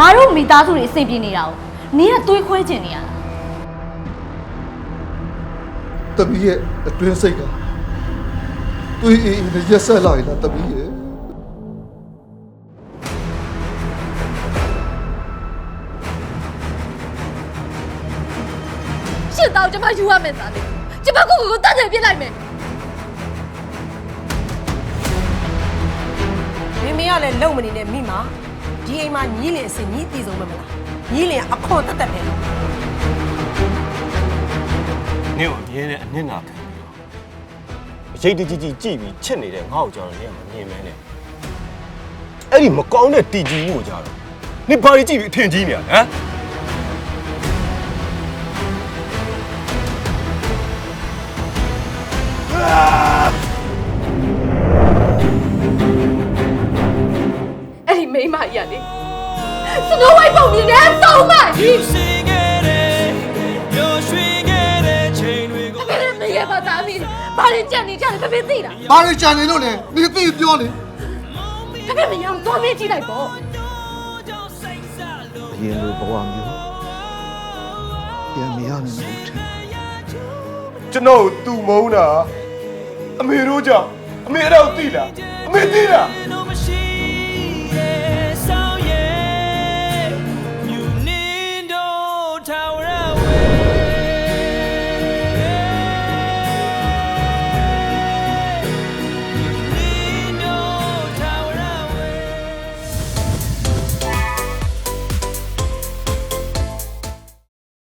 ငါတို့မိသားစုတွေအဆင်ပြေနေတာကိုနင်ကတွေးခွဲချင်နေရတာတမီးရဲ့အတွင်းစိတ်ကတွေးအေးအေးနဲ့ရက်ဆက်လာရလားတမီးရဲ့ရှစ်တော့ကျမယူရမယ်သားလေးကျမကိုကိုကိုတတ်တယ်ပြစ်လိုက်မယ်မိမေကလည်းလုံမနေနဲ့မိမ ဒီအိမ်မှာညီးလင်အစင်ညီးတည်ဆုံးမမလားညီးလင်ကအခွန်တက်တက်ပဲလို့နင့်ကိုအမြဲတမ်းအနစ်နာခံပြီးတော့အရေးတကြီးကြီးကြည့်ပြီးချစ်နေတဲ့ငါ့ကိုကြောတော့နင့်ကမမြင်မဲနဲ့အဲ့ဒီမကောင်းတဲ့တီကြီးမှုကိုကြတော့နင်ဘာကြီးကြည့်ပြီးအထင်ကြီးနေရလဲဟမ် မိန်းမကြီးကလေစနိုးဝိုင်းပုံမြင်တဲ့အဆုံးမကြီး sing it you're swing it chain we go ဘယ်နဲ့မရပါသားမီးဘာလို့ကြံနေကြလဲဘယ်ပဲသိတာဘာတွေကြံနေလို့လဲနေသိပြောလေဘယ်ပဲမရအောင်သွားမင်းကြည့်လိုက်ပေါ့အရင်လိုဘဝမျိုးပြန်မရနိုင်ဘူးထင်ကျွန်တော်ကိုသူ့မုန်းတာအမေတို့ကြောင့်အမေအဲ့ဒါကိုသိလားအမေသိလား no machine